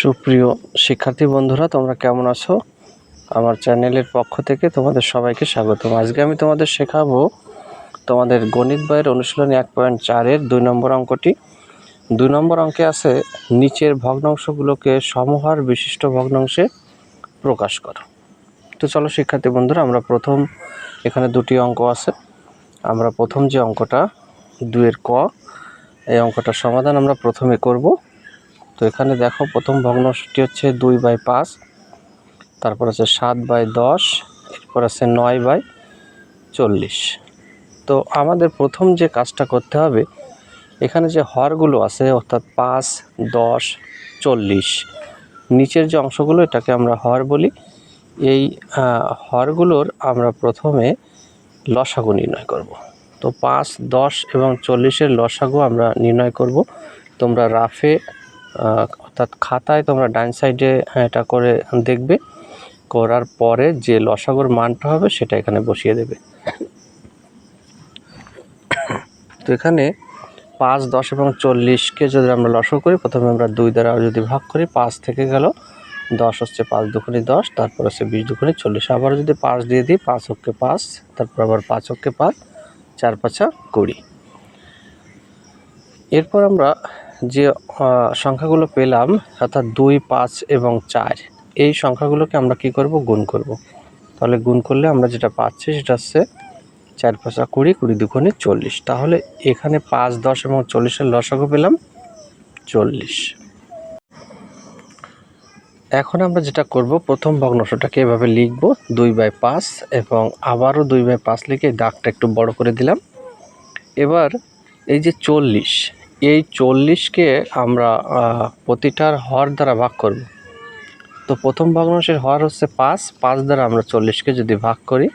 সুপ্রিয় শিক্ষার্থী বন্ধুরা, তোমরা কেমন আছো? আমার চ্যানেলের পক্ষ থেকে তোমাদের সবাইকে স্বাগতম। আজকে আমি তোমাদের শেখাবো তোমাদের গণিত বইয়ের অনুশীলনী এক পয়েন্ট চারের দুই নম্বর অঙ্কটি। দুই নম্বর অঙ্কে আছে, নিচের ভগ্নাংশগুলোকে সমহার বিশিষ্ট ভগ্নাংশে প্রকাশ করো। তো চলো শিক্ষার্থী বন্ধুরা, আমরা প্রথম, এখানে দুটি অঙ্ক আছে। আমরা প্রথম যে অঙ্কটা দুয়ের ক, এই অঙ্কটার সমাধান আমরা প্রথমে করব। তো এখানে দেখো প্রথম ভগ্নাংশটি হচ্ছে দুই বাই পাঁচ, তারপর আছে সাত বাই দশ, এরপর আছে নয় বাই চল্লিশ। তো আমাদের প্রথম যে কাজটা করতে হবে, এখানে যে হরগুলো আছে, অর্থাৎ পাঁচ, দশ, চল্লিশ, নিচের যে অংশগুলো, এটাকে আমরা হর বলি, এই হরগুলোর আমরা প্রথমে লসাগু নির্ণয় করব। তো পাঁচ, দশ এবং চল্লিশের লসাগু আমরা নির্ণয় করব। তোমরা রাফে অর্থাৎ খাতায় তোমরা ডান সাইডে এটা করে দেখবে। করার পরে যে লসাগর মানটা হবে সেটা এখানে বসিয়ে দেবে। তো এখানে পাঁচ, দশ এবং চল্লিশকে যদি আমরা লসাগু করি, প্রথমে আমরা দুই দ্বারা যদি ভাগ করি, পাঁচ থেকে গেল দশ হচ্ছে পাঁচ দুগুণে দশ, তারপর হচ্ছে বিশ দুগুণে চল্লিশ। আবার যদি পাঁচ দিয়ে দিই, পাঁচ হচ্ছে পাঁচ, তারপর আবার পাঁচ হচ্ছে পাঁচ, চার পাঁচা কুড়ি। এরপর আমরা যে সংখ্যাগুলো পেলাম, অর্থাৎ দুই, পাঁচ এবং চার, এই সংখ্যাগুলোকে আমরা কি করব? গুণ করব। তাহলে গুণ করলে আমরা যেটা পাচ্ছি সেটা হচ্ছে চার পাঁচা কুড়ি কুড়ি দুগুণে চল্লিশ। তাহলে এখানে পাঁচ, দশ এবং চল্লিশের লসাগু পেলাম চল্লিশ। এখন আমরা যেটা করব, প্রথম ভগ্নাংশটাকে এভাবে লিখব, দুই বাই পাঁচ এবং আবারও দুই বাই পাঁচ লিখে দাগটা একটু বড় করে দিলাম। এবার এই যে চল্লিশ এই চল্লিশকে আমরা প্রতিটার হর দ্বারা ভাগ করব। তো প্রথম ভগ্নাংশের হর হচ্ছে পাঁচ পাঁচ দ্বারা আমরা চল্লিশকে যদি ভাগ করি,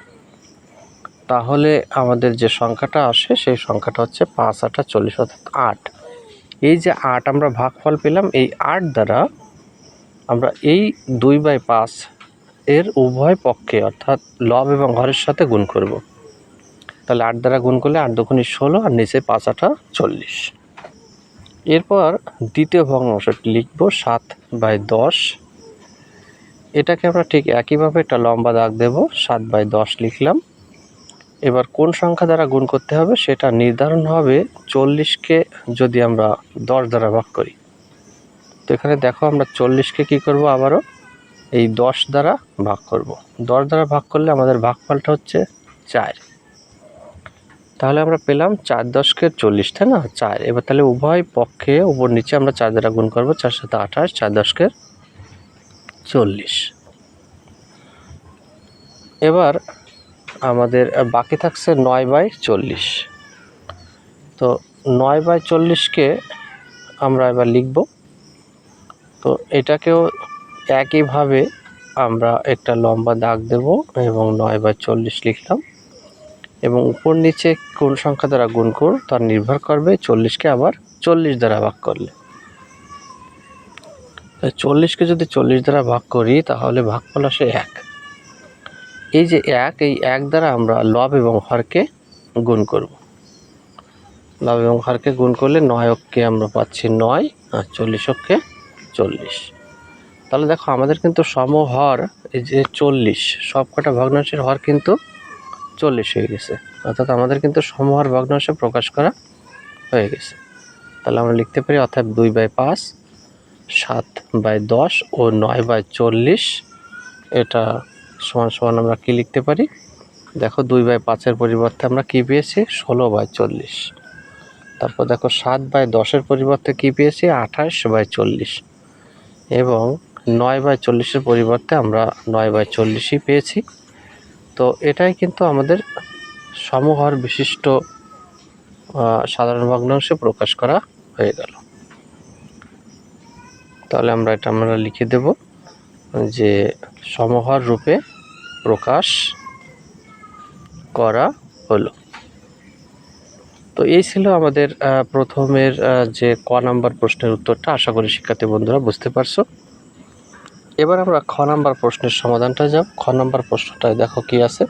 তাহলে আমাদের যে সংখ্যাটা আসে, সেই সংখ্যাটা হচ্ছে পাঁচ আটা চল্লিশ অর্থাৎ আট। এই যে আট আমরা ভাগফল পেলাম, এই আট দ্বারা আমরা এই দুই বাই পাঁচ এর উভয় পক্ষে অর্থাৎ লব এবং হরের সাথে গুণ করব। তাহলে আট দ্বারা গুণ করলে আট দুগুণি ষোলো, আর নিচে পাঁচ আটা চল্লিশ। এরপর দ্বিতীয় ভগ্নাংশটি লিখব সাত বাই দশ। এটাকে আমরা ঠিক একইভাবে একটা লম্বা দাগ দেব, সাত বাই দশ লিখলাম। এবার কোন সংখ্যা দ্বারা গুণ করতে হবে সেটা নির্ধারণ হবে চল্লিশকে যদি আমরা দশ দ্বারা ভাগ করি। তো এখানে দেখো আমরা চল্লিশকে কি করব আবারও? এই দশ দ্বারা ভাগ করব। দশ দ্বারা ভাগ করলে আমাদের ভাগফলটা হচ্ছে চার। তাহলে আমরা পেলাম চার দশকে চল্লিশ, তাই না? চার। এবার তাহলে উভয় পক্ষে উপর নিচে আমরা চার দ্বারা গুণ করব, চার সাথে আঠাশ, চার দশকে চল্লিশ। এবার আমাদের বাকি থাকছে নয় বাই চল্লিশ। তো নয় বাই চল্লিশকে আমরা এবার লিখব। তো এটাকেও একইভাবে আমরা একটা লম্বা দাগ দেব এবং নয় বাই চল্লিশ লিখলাম। এবং উপর নিচে কোন সংখ্যা দ্বারা গুণ কর, তার নির্ভর করবে চল্লিশকে আবার চল্লিশ দ্বারা ভাগ করলে। চল্লিশকে যদি চল্লিশ দ্বারা ভাগ করি, তাহলে ভাগফল আসে এক। এই যে এক, এই এক দ্বারা আমরা লব এবং হরকে গুণ করব। লব এবং হরকে গুণ করলে নয় অক্ষে আমরা পাচ্ছি নয়, আর চল্লিশ অক্ষে চল্লিশ। তাহলে দেখো আমাদের কিন্তু সমহর, এই যে চল্লিশ সব কটা ভগ্নাংশের হর কিন্তু চল্লিশ হয়ে গেছে। অর্থাৎ আমাদের কিন্তু সমহর ভগ্নাংশে প্রকাশ করা হয়ে গেছে। তাহলে আমরা লিখতে পারি অর্থাৎ দুই বাই পাঁচ, সাত বাই দশ ও নয় বাই চল্লিশ। এটা সমান সমান আমরা কি লিখতে পারি? দেখো দুই বাই পাঁচের পরিবর্তে আমরা কি পেয়েছি? ষোলো বাই চল্লিশ। তারপর দেখো সাত বাই দশের পরিবর্তে কি পেয়েছি? আঠাশ বাই চল্লিশ। এবং নয় বাই চল্লিশের পরিবর্তে আমরা নয় বাই চল্লিশই পেয়েছি। তো এটাই কিন্তু আমাদের সমহর বিশিষ্ট সাধারণ ভগ্নাংশে প্রকাশ করা হয়ে গেল। তাহলে আমরা এটা আমরা লিখে দেব যে সমহর রূপে প্রকাশ করা হলো। তো এই ছিল আমাদের প্রথমের যে ক নাম্বার প্রশ্নের উত্তরটা। আশা করি শিক্ষার্থী বন্ধুরা বুঝতে পারছ। এবার আমরা খ নাম্বার প্রশ্নের সমাধানটা যাব খ নাম্বার প্রশ্নটায় দেখো কি আছে?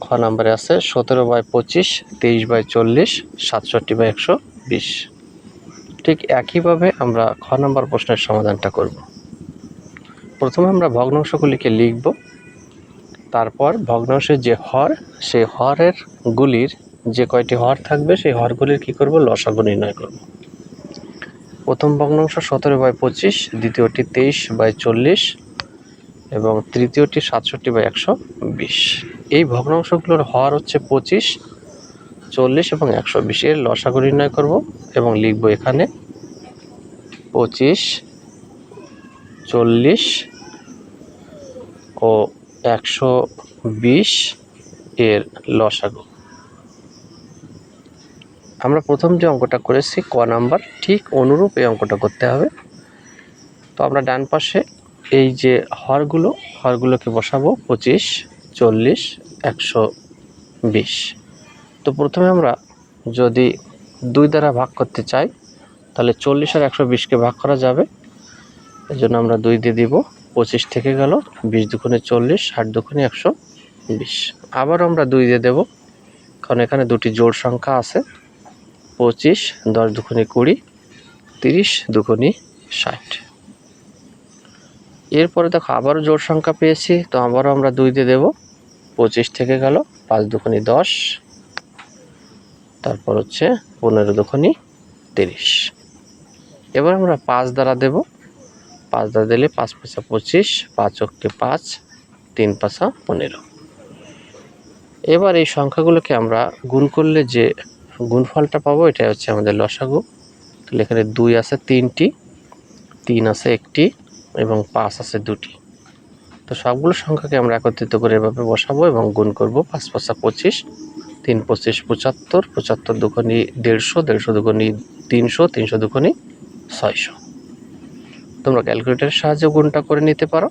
খ নাম্বারে আছে সতেরো বাই পঁচিশ, তেইশ বাই চল্লিশ, সাতষট্টি বাই একশো বিশ। ঠিক একইভাবে আমরা খ নাম্বার প্রশ্নের সমাধানটা করব। প্রথমে আমরা ভগ্নাংশগুলিকে লিখব। তারপর ভগ্নাংশের যে হর, সেই হরের গুলির যে কয়টি হর থাকবে, সেই হরগুলির কী করব? লসাগু নির্ণয় করব। প্রথম ভগ্নাংশ সতেরো বাই পঁচিশ, দ্বিতীয়টি তেইশ বাই চল্লিশ, এবং তৃতীয়টি সাতষট্টি বাই একশো বিশ। এই ভগ্নাংশগুলোর হর হচ্ছে পঁচিশ, চল্লিশ এবং একশো বিশ। এর লসাগু নির্ণয় করব এবং লিখব এখানে পঁচিশ, চল্লিশ ও একশো বিশ এর লসাগু। আমরা প্রথম যে অঙ্কটা করেছি, ক নাম্বার, ঠিক অনুরূপ এই অঙ্কটা করতে হবে। তো আমরা ডান পাশে এই যে হরগুলো, হরগুলোকে বসাবো পঁচিশ, চল্লিশ, একশো বিশ। তো প্রথমে আমরা যদি দুই দ্বারা ভাগ করতে চাই, তাহলে চল্লিশ আর একশো বিশকে ভাগ করা যাবে। এই জন্য আমরা দুই দিয়ে দিব, পঁচিশ থেকে গেল, বিশ দুগুণে চল্লিশ, ষাট দুগুণে একশো বিশ। আবার আমরা দুই দিয়ে দেব, কারণ এখানে দুটি জোড় সংখ্যা আছে। পঁচিশ, দশ দুগুণে কুড়ি, তিরিশ দুগুণে ষাট। এরপরে দেখো আবারও জোর সংখ্যা পেয়েছি, তো আবারও আমরা দুই দিয়ে দেবো। পঁচিশ থেকে গেল, পাঁচ দুগুণে দশ, তারপর হচ্ছে পনেরো দুগুণে তিরিশ। এবার আমরা পাঁচ দ্বারা দেব। পাঁচ দ্বারা দিলে পাঁচ পাঁচা পঁচিশ, পাঁচ অক্ষে পাঁচ, তিন পাঁচা পনেরো। এবার এই সংখ্যাগুলোকে আমরা গুণ করলে যে গুণফলটা পাবো এটা হচ্ছে আমাদের লসাগু। তাহলে এখানে দুই আছে তিনটি, তিন আছে একটি এবং পাঁচ আছে দুটি। তো সবগুলো সংখ্যাকে আমরা একত্রিত করে এভাবে বসাবো এবং গুণ করব পাঁচ পাঁচা পঁচিশ, তিন পঁচিশ পঁচাত্তর পঁচাত্তর দুগুণি দেড়শো দেড়শো দুগুণি তিনশো তিনশো দুগুণি ছয়শো। তোমরা ক্যালকুলেটারের সাহায্যে গুণটা করে নিতে পারো।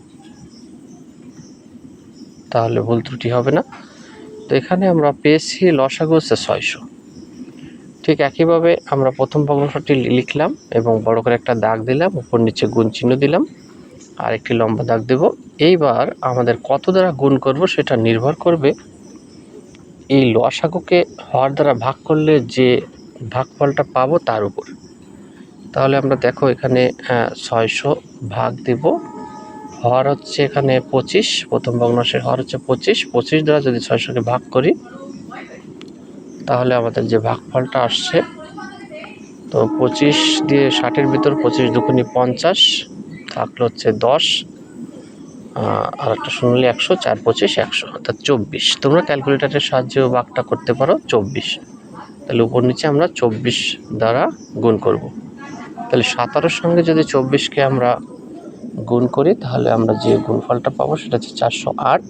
তাহলে ভুল ত্রুটি হবে না। তো এখানে আমরা পেয়েছি লসাগু হচ্ছে ছয়শো। ঠিক একইভাবে আমরা প্রথম ভগ্নাংশটি লিখলাম এবং বড় করে একটা দাগ দিলাম, উপর নিচে গুণ চিহ্ন দিলাম, আর একটি লম্বা দাগ দেব। এইবার আমাদের কত দ্বারা গুণ করব সেটা নির্ভর করবে এই লসাগুকে হর দ্বারা ভাগ করলে যে ভাগফলটা পাবো তার উপর। তাহলে আমরা দেখো এখানে ছয়শো ভাগ দেব। হর হচ্ছে এখানে পঁচিশ, প্রথম ভগ্নাংশের হর হচ্ছে পঁচিশ। পঁচিশ দ্বারা যদি ছয়শোকে ভাগ করি তাহলে আমাদের যে ভাগফলটা আসছে, তো পঁচিশ দিয়ে ষাটের ভিতর পঁচিশ দুগুণি পঞ্চাশ, থাকল হচ্ছে দশ আর একটা শুনলে একশো, চার পঁচিশ, একশো, অর্থাৎ চব্বিশ। তোমরা ক্যালকুলেটারের সাহায্যেও ভাগটা করতে পারো, চব্বিশ। তাহলে উপর নিচে আমরা চব্বিশ দ্বারা গুণ করব। তাহলে সাতারোর সঙ্গে যদি চব্বিশকে আমরা গুণ করি, তাহলে আমরা যে গুণফলটা পাবো সেটা হচ্ছে চারশো আট,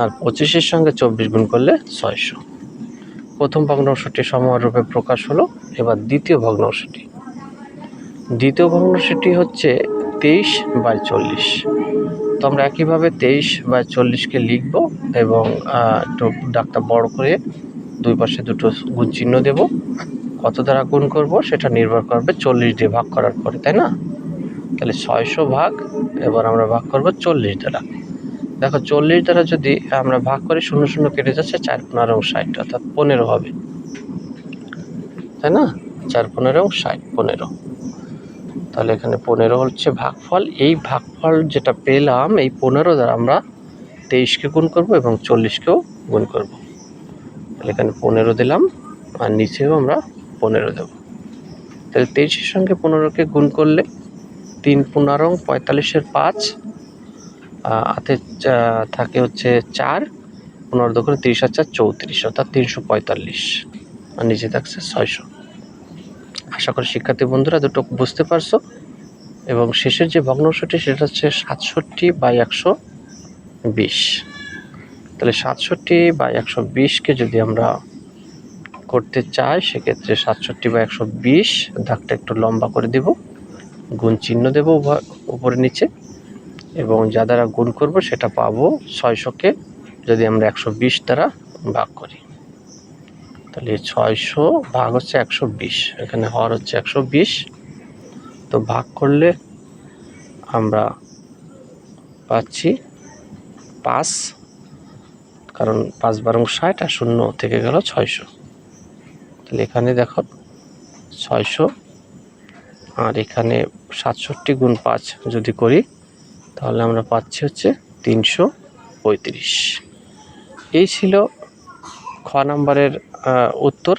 আর পঁচিশের সঙ্গে চব্বিশ গুণ করলে ছয়শো। প্রথম ভগ্নাংশটি রূপে প্রকাশ হলো, এবার দ্বিতীয় ভগ্নাংশটি দ্বিতীয় ভগ্নাংশটি হচ্ছে তেইশ বাই চল্লিশ। তো আমরা একইভাবে তেইশ বাই চল্লিশকে লিখব এবং একটু ডাকটা বড় করে দুই পাশে দুটো গুণ চিহ্ন দেব। কত দ্বারা গুণ করব? সেটা নির্ভর করবে চল্লিশ দিয়ে ভাগ করার পরে, তাই না? তাহলে ছয়শো ভাগ, এবার আমরা ভাগ করব চল্লিশ দ্বারা। দেখো, চল্লিশ দ্বারা যদি আমরা ভাগ করি, শূন্য শূন্য কেটে যাচ্ছে, চার পনেরো ষাট, অর্থাৎ পনেরো হবে। তাই না? চার পনেরো ষাট পনেরো। তাহলে এখানে পনেরো হচ্ছে ভাগফল। এই ভাগফল যেটা পেলাম, এই পনেরো দ্বারা আমরা তেইশকে গুণ করব এবং চল্লিশকেও গুণ করব। তাহলে এখানে পনেরো দিলাম, আর নিচেও আমরা পনেরো দেব। তাহলে তেইশের সঙ্গে পনেরোকে গুণ করলে তিন পনেরো পঁয়তাল্লিশের পাঁচ হাতে থাকে হচ্ছে চার, পনেরো দোকানে তিরিশ হাজার চৌত্রিশ, অর্থাৎ তিনশো পঁয়তাল্লিশ। আর নিচে থাকছে ছয়শো। আশা করি শিক্ষার্থী বন্ধুরা দুটো বুঝতে পারছ। এবং শেষের যে ভগ্নাংশটি সেটা হচ্ছে সাতষট্টি বাই একশো বিশ। তাহলে সাতষট্টি বাই একশো বিশকে যদি আমরা করতে চাই, সেক্ষেত্রে সাতষট্টি বা একশো বিশ দাগটা একটু লম্বা করে দেব। গুণ চিহ্ন দেব উপরে নিচে। এবং যা দ্বারা গুণ করব, সেটা পাবো ছয়শোকে যদি আমরা একশো বিশ দ্বারা ভাগ করি। তাহলে ছয়শো ভাগ হচ্ছে একশো বিশ। এখানে হর হচ্ছে একশো বিশ। তো ভাগ করলে আমরা পাচ্ছি পাঁচ, কারণ পাঁচ বারং ষাট আর শূন্য থেকে গেল ছয়শো। তাহলে এখানে দেখো ছয়শো, আর এখানে সাতষট্টি গুণ পাঁচ যদি করি তাহলে আমরা পাচ্ছি হচ্ছে তিনশো পঁয়ত্রিশ। এই ছিল খ নাম্বারের উত্তর।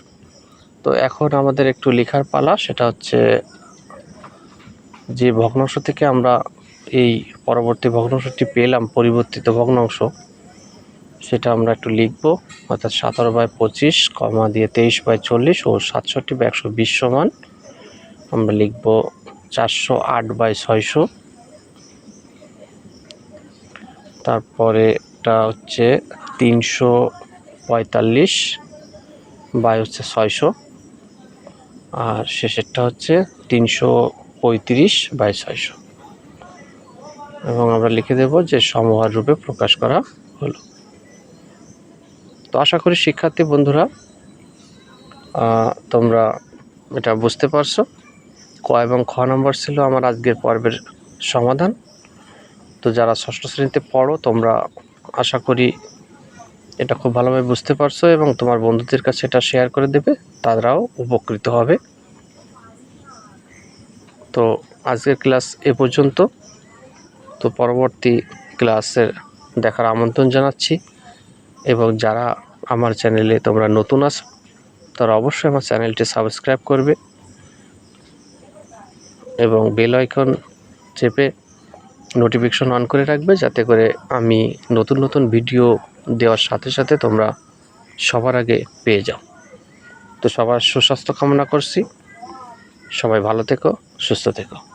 তো এখন আমাদের একটু লেখার পালা, সেটা হচ্ছে যে ভগ্নাংশ থেকে আমরা এই পরবর্তী ভগ্নাংশটি পেলাম, পরিবর্তিত ভগ্নাংশ, সেটা আমরা একটু লিখব। অর্থাৎ সতেরো বাই পঁচিশ কমা দিয়ে তেইশ বাই চল্লিশ ও সাতষট্টি বাই একশো বিশ সমান আমরা লিখব চারশো আট বাই ছয়শো। তারপরে এটা হচ্ছে তিনশো পঁয়তাল্লিশ বাই হচ্ছে ছয়শো। আর শেষেরটা হচ্ছে তিনশো পঁয়ত্রিশ বাই ছয়শো। এবং আমরা লিখে দেব যে সমহার রূপে প্রকাশ করা হলো। তো আশা করি শিক্ষার্থী বন্ধুরা তোমরা এটা বুঝতে পারছ। ক এবং খ নম্বর ছিল আমার আজকের পর্বের সমাধান। তো যারা ষষ্ঠ শ্রেণীতে পড়ো, তোমরা আশা করি এটা খুব ভালোভাবে বুঝতে পারছ এবং তোমার বন্ধুদের কাছে এটা শেয়ার করে দেবে, তারাও উপকৃত হবে। তো আজকের ক্লাস এ পর্যন্ত। তো পরবর্তী ক্লাসের দেখার আমন্ত্রণ জানাচ্ছি এবং যারা আমার চ্যানেলে তোমরা নতুন আছো, তারা অবশ্যই আমার চ্যানেলটি সাবস্ক্রাইব করবে এবং বেল আইকন চেপে নোটিফিকেশন অন করে রাখবে যাতে করে আমি নতুন নতুন ভিডিও দেওয়ার সাথে সাথে তোমরা সবার আগে পেয়ে যাও। তো সবার সুস্বাস্থ্য কামনা করছি। সবাই ভালো থেকো, সুস্থ থেকো।